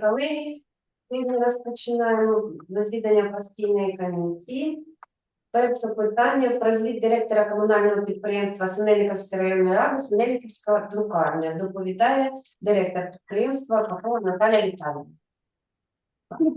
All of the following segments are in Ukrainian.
колеги, сьогодні розпочинаємо засідання постійної комісії. Перше питання про звіт директора комунального підприємства Синельниковської районної ради Синельниківська друкарня. Доповідає директор підприємства Попова Наталя Віталіївна.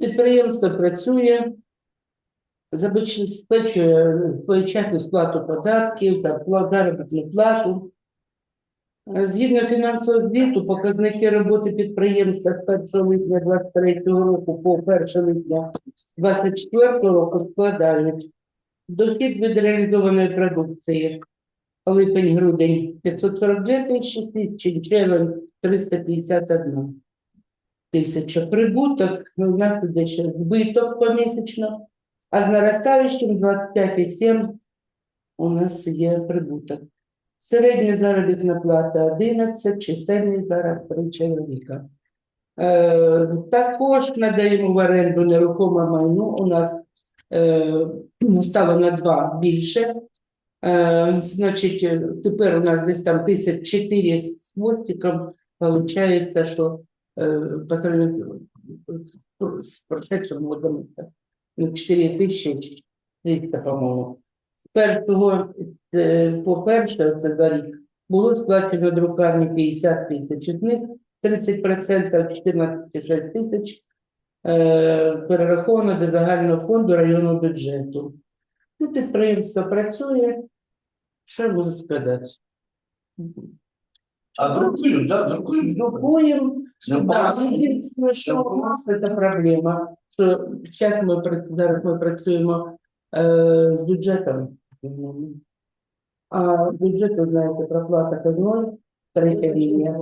Підприємство працює, забезпечує своєчасну сплату податків, заробітну плату. Згідно фінансового звіту, показники роботи підприємства з 1 липня 2023 року по 1 липня 2024 року складають дохід від реалізованої продукції липень-грудень 542 тисячі, січень, червень 351 тисяча. Прибуток у нас іде ще збиток помісячно, а з наростаючим 25,7 у нас є прибуток. Середня заробітна плата 11, чисельний зараз 3 чоловіка. Е, також надаємо в оренду нерухоме майно. У нас е, стало на 2 більше. Е, значить, тепер у нас десь там 1004 з хвостиком. Получається, що е, по сравнению з прошедшим годом ну, 4 тисячі 300, по-моєму. З першого е, по перше, це за рік, було сплачено друкарні 50 тисяч, із них 30% 14,6 тисяч е, перераховано до загального фонду районного бюджету. Ну, підприємство працює, що я можу сказати? А да, друкують. Друкуємо, Да, погано. ну, що у нас це проблема, що зараз ми зараз ми працюємо е, з бюджетом. А бюджет, ви знаєте, проплата казною, третя лінія.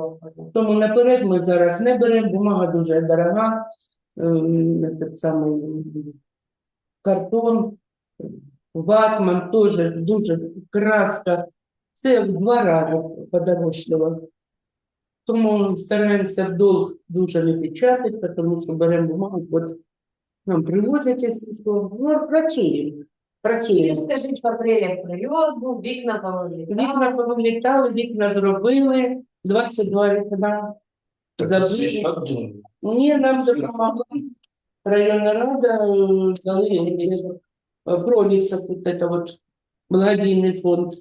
Тому наперед ми зараз не беремо, бумага дуже дорога, ем, этот самий картон, ватман теж дуже краска. Це в два рази подорожчало. Тому стараємося долг дуже не печатати, тому що беремо бумагу, от нам привозять, якщо що. Ну, працюємо. Ще Працюємо. скажіть, в апрелі прильот був, вікна повилітали. Вікна повилітали, вікна зробили, 22 вікна. Забили. Так. Ні, нам допомогла районна рада, е, дали е, пролісок, вот это вот благодійний фонд.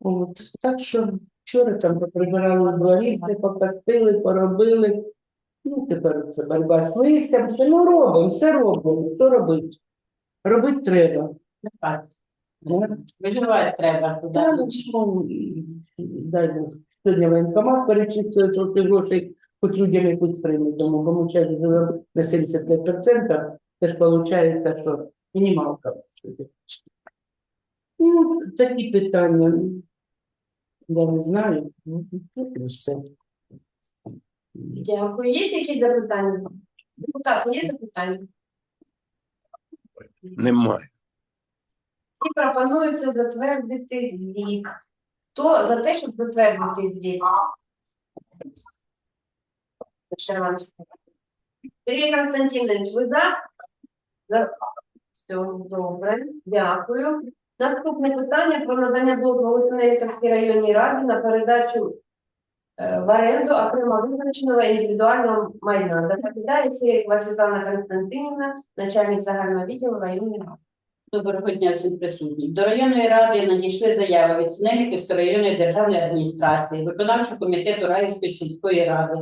От. Так що вчора там поприбирали дворі, все покосили, поробили. Ну, тепер це боротьба з листям, все ну робимо, все робимо. Що робити? Робити треба. Ну, Виживати треба. Та, ну, чому, дай Бог, сьогодні воєнкомат перечислює трохи грошей, хоч людям якусь приймуть, тому ми зараз живемо на 75%, це ж виходить, що мінімалка. Ну, такі питання. Я не знаю, ну, все. Дякую. Є якісь запитання? Депутати, є запитання? Немає. І пропонується затвердити звіт. Хто за те, щоб затвердити звіт? Сергій Константинович, ви за? За. Все, добре, дякую. Наступне питання про надання дозволу Синельниковській районній раді на передачу е, в оренду окремо визначеного індивідуального майна. Доповідає Сірікова Світлана Константинівна, начальник загального відділу районної ради. Доброго дня всім присутнім. До районної ради надійшли заяви від Синельниківської районної державної адміністрації, виконавчого комітету Раївської сільської ради,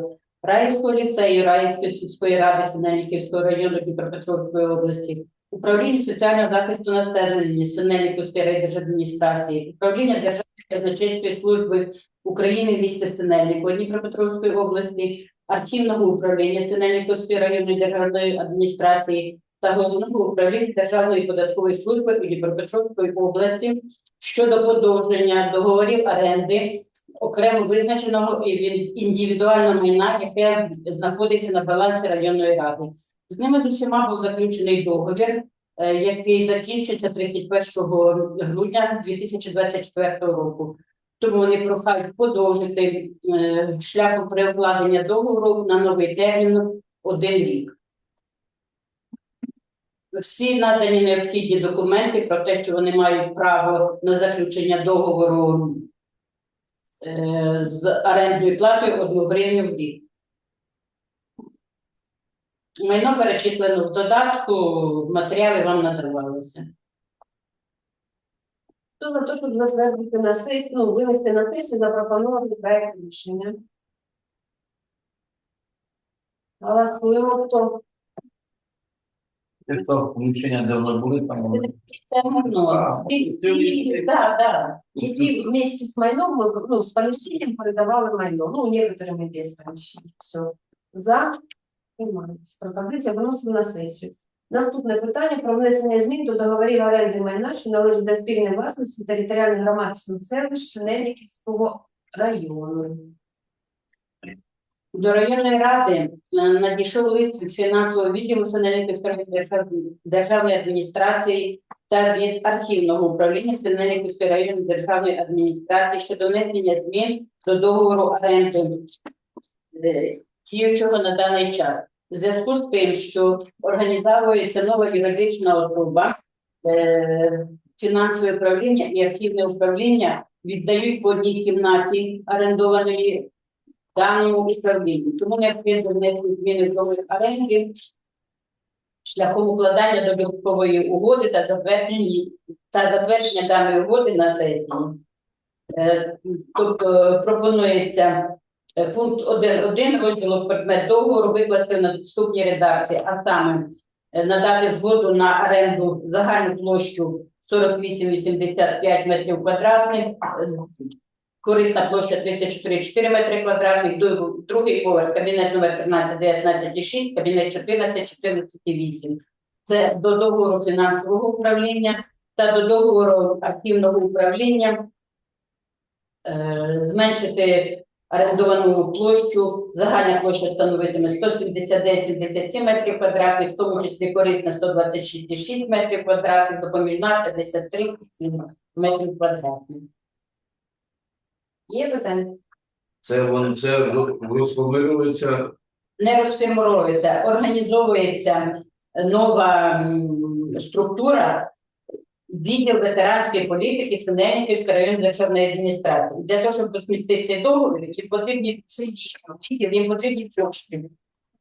Раївського ліцею Раївської сільської ради Синельниківського району Дніпропетровської області, управління соціального захисту населення Синельниківської райдержадміністрації, управління Державної казначейської служби України в місті Синельнику Дніпропетровської області, архівного управління Синельниківської районної державної адміністрації та головного управління Державної податкової служби у Дніпропетровської області щодо подовження договорів оренди окремо визначеного індивідуального майна, яке знаходиться на балансі районної ради. З ними з усіма був заключений договір, е, який закінчиться 31 грудня 2024 року. Тому вони прохають подовжити е, шляхом переукладення договору на новий термін один рік всі надані необхідні документи про те, що вони мають право на заключення договору е, з орендною платою 1 гривню в рік. Майно перечислено в додатку, матеріали вам надавалися. Хто за те, щоб затвердити на сесію, ну, винести на сесію, запропонувати проект рішення? Голосуємо, хто? Це включення давно були там. Це ті- Да, да. І вместе з майном, ми, ну, з поміщенням передавали майно, ну, некоторими без поміщення. Все. За. Приймається. Пропозиція виносимо на сесію. Наступне питання про внесення змін до договорів оренди майна, що належить до спільної власності територіальних громад сіл селищ Синельниківського району. До районної ради е, надійшов лист від фінансового відділу Синельниківської державної- адміністрації та від архівного управління Синельниківської районної державної адміністрації щодо внесення змін до договору оренди е, діючого на даний час. В зв'язку з тим, що організовується нова юридична особа, е, фінансове управління і архівне управління віддають по одній кімнаті орендованої даному управлінню. Тому необхідно внести зміни договір оренди шляхом укладання додаткової угоди та затвердження та затвердження даної угоди на сесії. Е, Тобто пропонується е, пункт 1.1 розділу предмет договору викласти на наступній редакції, а саме е, надати згоду на оренду загальну площу 48,85 метрів квадратних, е, корисна площа 34,4 метри квадратних, другий поверх, кабінет номер 13, 19,6, кабінет 14, 14,8. Це до договору фінансового управління та до договору архівного управління е, зменшити орендовану площу, загальна площа становитиме 179,77 метрів квадратних, в тому числі корисна 126,6 метрів квадратних, допоміжна 53,7 метрів квадратних. Є питання? Це вони це розформирується. не розформовується, організовується нова м, структура відділ ветеранської політики Синельниківської районної державної адміністрації. Для того, щоб розмістити цей договір, їм потрібні відділ, їм потрібні кошти.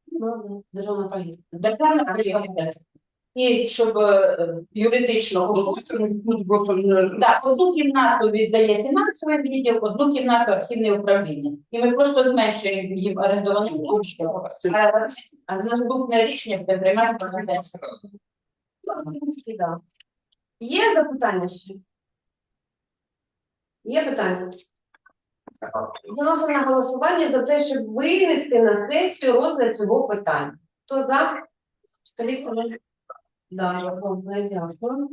Ну, державна політика. Державна політика. І щоб е, юридично Так, одну кімнату віддає фінансовий відділ, одну кімнату архівне управління. І ми просто зменшуємо їм орендовану площу. А- А наступне рішення буде приймати. Да. Є запитання ще? Є питання? Виносимо на голосування за те, щоб винести на сесію розгляд цього питання. Хто за? Віктор? Да, добре, дякую.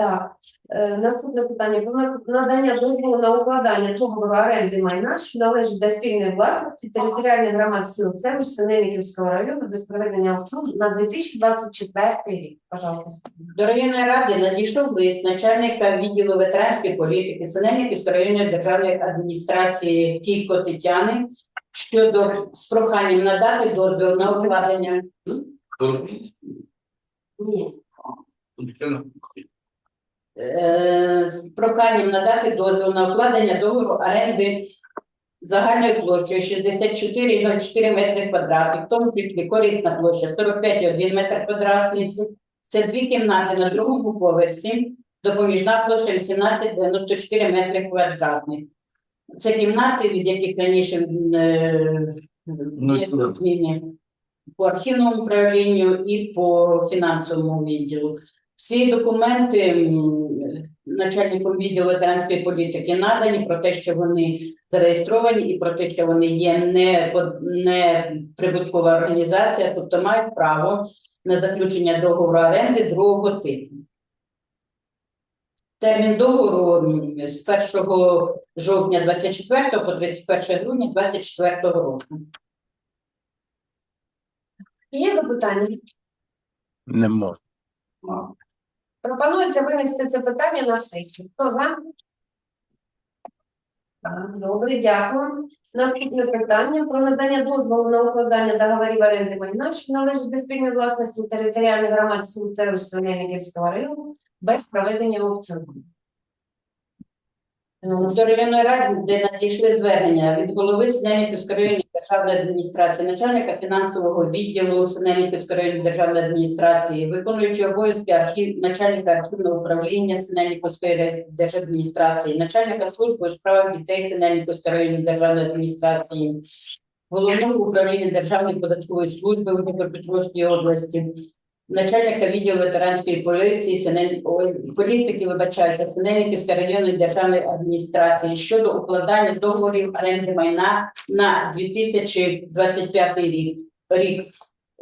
Так, е, наступне питання. Про надання дозволу на укладання договору оренди майна, що належить до спільної власності територіальних громад сіл селищ Синельниківського району без проведення аукціону на 2024 рік. Пожалуйста. До районної ради надійшов лист начальника відділу ветеранської політики Синельниківської районної державної адміністрації Кійко Тетяни щодо з проханням надати дозвіл на укладення Ні. е, з проханням надати дозвіл на укладення договору оренди загальною площею 64,04 метри квадратних, в тому числі корисна площа 45,1 метр квадратний. Це дві кімнати на другому поверсі, допоміжна площа 18,94 метри квадратних. Це кімнати, від яких раніше е, Ну, є це- зміни по архівному управлінню і по фінансовому відділу. Всі документи начальником відділу ветеранської політики надані про те, що вони зареєстровані, і про те, що вони є не, не прибуткова організація, тобто мають право на заключення договору оренди другого типу. Термін договору з 1 жовтня 24 по 31 грудня 24 року. Є запитання? Не можна. Пропонується винести це питання на сесію. Хто за? Так, Добре, дякую. Наступне питання про надання дозволу на укладання договорів оренди майна, що належить до спільної власності територіальних громад сіл селищ Синельниківського району без проведення аукціону. До районної ради, де надійшли звернення від голови Синельниківської районної державної адміністрації, начальника фінансового відділу Синельниківської районної державної адміністрації, виконуючого обов'язки архів, начальника архівного управління Синельниківської держадміністрації, начальника служби у справах дітей Синельниківської районної державної адміністрації, головного управління Державної податкової служби у Дніпропетровській області, начальника відділу ветеранської поліції Синель... політики, вибачаюся, Синельниківської районної державної адміністрації щодо укладання договорів оренди майна на 2025 рік. рік.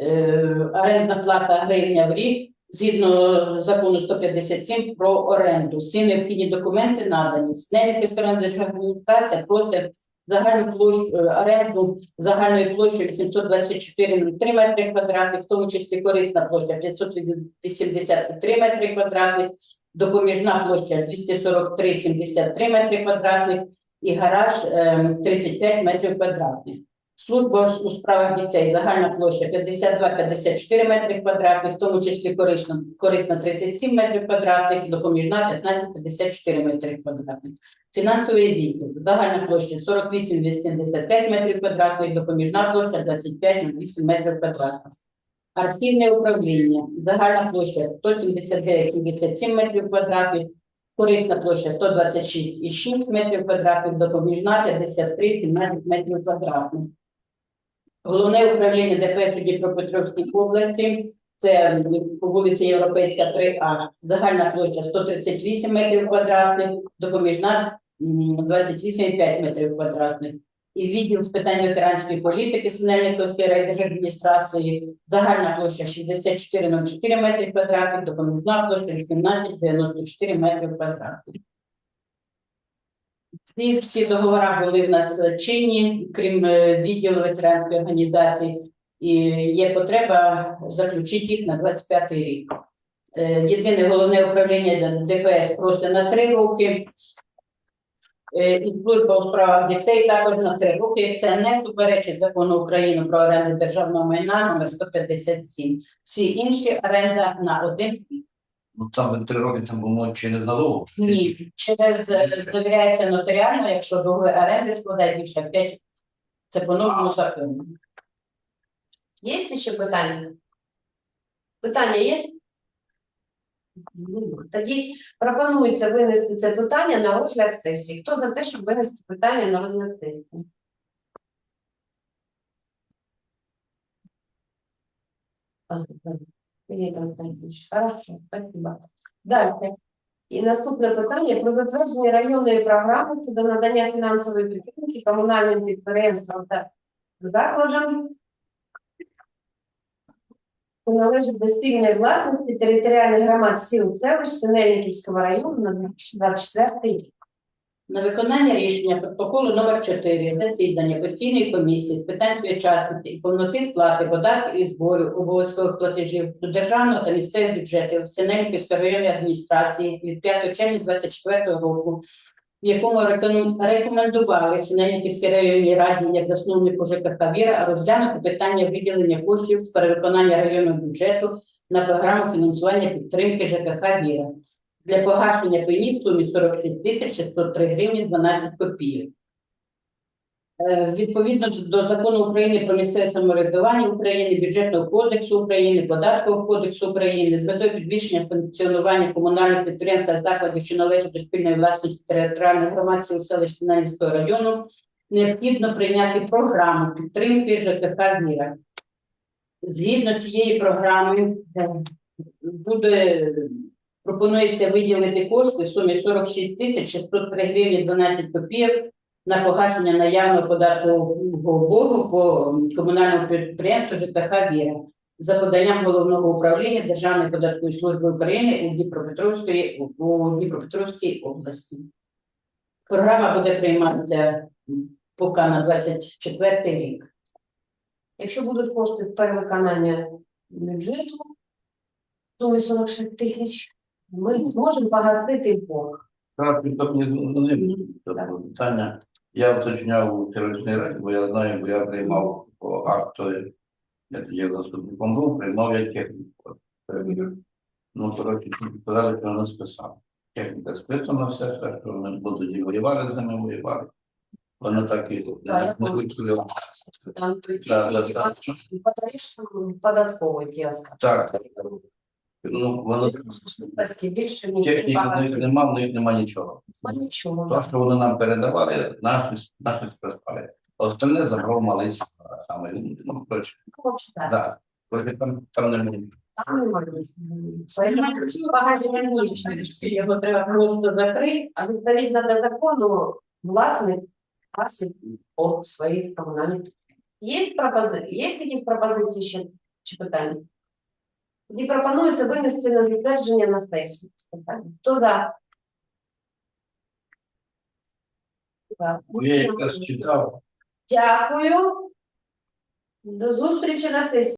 Е, орендна плата гривня в рік згідно закону 157 про оренду. Всі необхідні документи надані. Синельниківська районна державна адміністрація просить загальну площу е, оренду загальною площею 824,03 метри квадратних, в тому числі корисна площа 583 метри квадратних, допоміжна площа 243,73 метри квадратних і гараж е, 35 метрів квадратних. Служба у справах дітей загальна площа 52-54 метри квадратних, в тому числі корисна, корисна 37 метрів квадратних, допоміжна 15-54 метри квадратних. Фінансовий відділ. Загальна площа 48,85 метрів квадратних, допоміжна площа 25,08 метрів квадратних. Архівне управління. Загальна площа 179,77 метрів квадратних, корисна площа 126,6 метрів квадратних, допоміжна 53,17 метрів квадратних. Головне управління ДПС Дніпропетровській області це по вулиці Європейська 3А. Загальна площа 138 метрів квадратних, допоміжна м, 28,5 метрів квадратних. І відділ з питань ветеранської політики Синельниковської райдержадміністрації. Загальна площа 64,04 метри квадратних, допоміжна площа 18,94 метрів квадратних. Ці всі договори були в нас чинні, крім е, відділу ветеранської організації, і є потреба заключити їх на 25 рік. Е, Єдине головне управління ДПС просить на три роки. Е, І служба у справах дітей також на три роки. Це не суперечить закону України про оренду державного майна номер 157. Всі інші оренда на один рік. Ну там три роки там було через налогу. Ні, через е, довіряється нотаріально, якщо договір оренди складає більше 5, це по новому закону. Є ще питання? Питання є? Тоді пропонується винести це питання на розгляд сесії. Хто за те, щоб винести питання на розгляд сесії? Хорошо, спасибо. Далі. І наступне питання про затвердження районної програми щодо надання фінансової підтримки комунальним підприємствам та закладам що належить до спільної власності територіальних громад сіл селищ Синельниківського району на 2024 рік. На виконання рішення протоколу номер 4 засідання постійної комісії з питань своєчасності і повноти сплати податків і зборів обов'язкових платежів до державного та місцевих бюджетів Синельниківської районної адміністрації від 5 червня 2024 року, в якому рекомен- рекомендували Синельниківській районній раді як засновнику ЖКХ «Віра» розглянути питання виділення коштів з перевиконання районного бюджету на програму фінансування підтримки ЖКХ «Віра» для погашення пені в сумі 46 тисяч 603 гривні 12 копійок. Е, Відповідно до закону України про місцеве самоврядування України, бюджетного кодексу України, податкового кодексу України з метою підвищення функціонування комунальних підприємств та закладів, що належать до спільної власності територіальних громад сіл селищ району, необхідно прийняти програму підтримки ЖКХ «Віра». Згідно цієї програми е, буде пропонується виділити кошти в сумі 46 тисяч 603 гривні 12 копійок на погашення наявного податкового боргу по комунальному підприємству ЖКХ «Віра» за поданням головного управління Державної податкової служби України у Дніпропетровської у Дніпропетровській області. Програма буде прийматися поки на 24 рік. Якщо будуть кошти перевиконання бюджету, сумі 46 тисяч, ми зможемо погасити борг. Так, тут мені питання. Я уточняв у селищній раді, бо я знаю, бо я приймав по я тоді заступником був, приймав я техніку. Ну, коротше, сказали, що вона списав. техніка списана все, все, що вони будуть і воювати з ними, воювати. Вони так і не я. Там то Да, да, да. по тарифам податковий тіска. Так. Ну, воно Можливості більше ніж техніки в них нема, в них нема нічого. Ну, Нічого. То, що вони нам передавали, наші, наші списали. Остальне забрав малий саме. він, Ну, коротше, Хоче так. да. Коротше, там, там не буде. Там немає нічого. Багато раніше. Його треба просто закрити. А відповідно до закону власник власник по своїх комунальних. Є є якісь пропозиції ще чи питання? Тоді пропонується винести на підтвердження на сесію. Хто за? За. Я якраз читав, Дякую. До зустрічі на сесії.